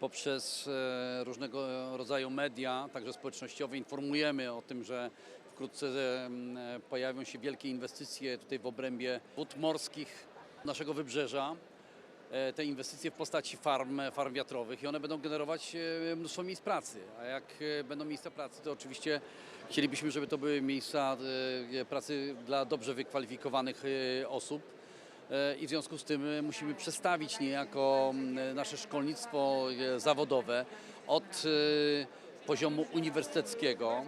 Poprzez e, różnego rodzaju media, także społecznościowe, informujemy o tym, że wkrótce em, e, pojawią się wielkie inwestycje tutaj w obrębie wód morskich naszego wybrzeża. E, Te inwestycje w postaci farm, farm wiatrowych i one będą generować e, mnóstwo miejsc pracy. A jak e, będą miejsca pracy, to oczywiście chcielibyśmy, żeby to były miejsca e, pracy dla dobrze wykwalifikowanych e, osób. E, I w związku z tym e, musimy przestawić niejako m, nasze szkolnictwo e, zawodowe od e, poziomu uniwersyteckiego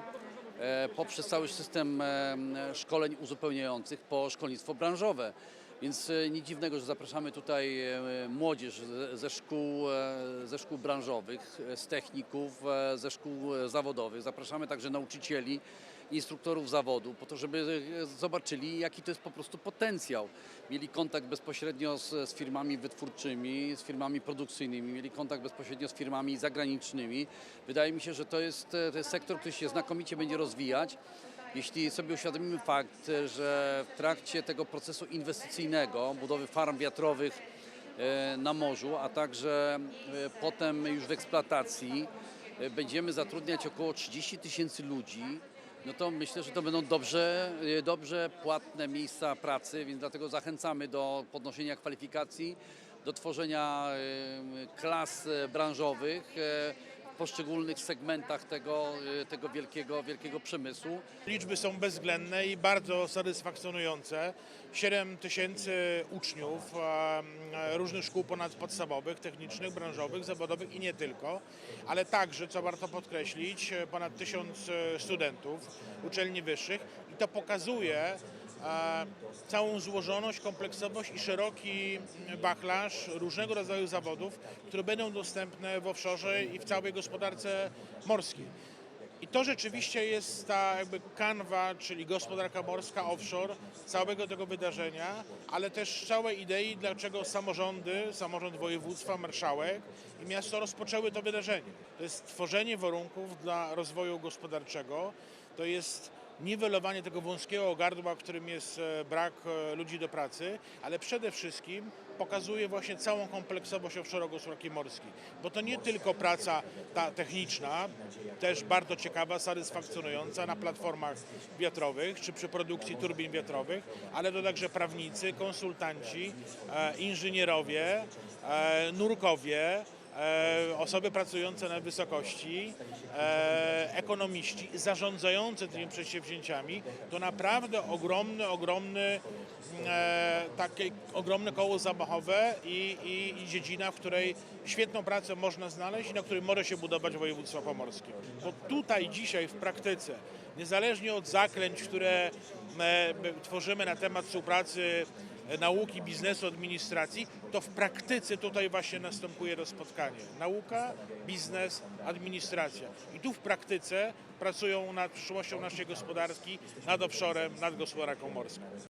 e, poprzez cały system e, szkoleń uzupełniających po szkolnictwo branżowe. Więc e, nic dziwnego, że zapraszamy tutaj e, młodzież ze- szkół, e, ze szkół branżowych, z techników, ze szkół zawodowych. Zapraszamy także nauczycieli, instruktorów zawodu, po to, żeby zobaczyli, jaki to jest po prostu potencjał. Mieli kontakt bezpośrednio z, z firmami wytwórczymi, z firmami produkcyjnymi, mieli kontakt bezpośrednio z firmami zagranicznymi. Wydaje mi się, że to jest, to jest sektor, który się znakomicie będzie rozwijać. Jeśli sobie uświadomimy fakt, że w trakcie tego procesu inwestycyjnego, budowy farm wiatrowych e, na morzu, a także e, potem już w eksploatacji e, będziemy zatrudniać około 30 tysięcy ludzi, no to myślę, że to będą dobrze, dobrze płatne miejsca pracy, więc dlatego zachęcamy do podnoszenia kwalifikacji, do tworzenia klas branżowych poszczególnych segmentach tego, e, tego wielkiego, wielkiego przemysłu. Liczby są bezwzględne i bardzo satysfakcjonujące. 7 tysięcy uczniów różnych szkół ponadpodstawowych, technicznych, branżowych, zawodowych i nie tylko, ale także, co warto podkreślić, ponad tysiąc e, studentów uczelni wyższych i to pokazuje całą złożoność, kompleksowość i szeroki wachlarz różnego rodzaju zawodów, które będą dostępne w offshore i w całej gospodarce morskiej. I to rzeczywiście jest ta jakby kanwa, czyli gospodarka morska offshore całego tego wydarzenia, ale też całej idei, dlaczego samorządy, samorząd województwa, marszałek i miasto rozpoczęły to wydarzenie. To jest tworzenie warunków dla rozwoju gospodarczego, to jest niwelowanie tego wąskiego gardła, którym jest e, brak e, ludzi do pracy, ale przede wszystkim pokazuje właśnie całą kompleksowość offshore gospodarki morskiej. Bo to nie tylko praca ta techniczna, też bardzo ciekawa, satysfakcjonująca na platformach wiatrowych czy przy produkcji turbin wiatrowych, ale to także prawnicy, konsultanci, e, inżynierowie, nurkowie, osoby pracujące na wysokości, ekonomiści, zarządzający tymi przedsięwzięciami, to naprawdę ogromny, ogromny, e, takie ogromne koło zabawowe i, i, i dziedzina, w której świetną pracę można znaleźć i na której może się budować województwo pomorskie. Bo tutaj dzisiaj w praktyce, niezależnie od zaklęć, które e, tworzymy na temat współpracy nauki, biznesu, administracji, to w praktyce tutaj właśnie następuje to spotkanie. Nauka, biznes, administracja. I tu w praktyce pracują nad przyszłością naszej gospodarki, nad offshorem, nad gospodarką morską.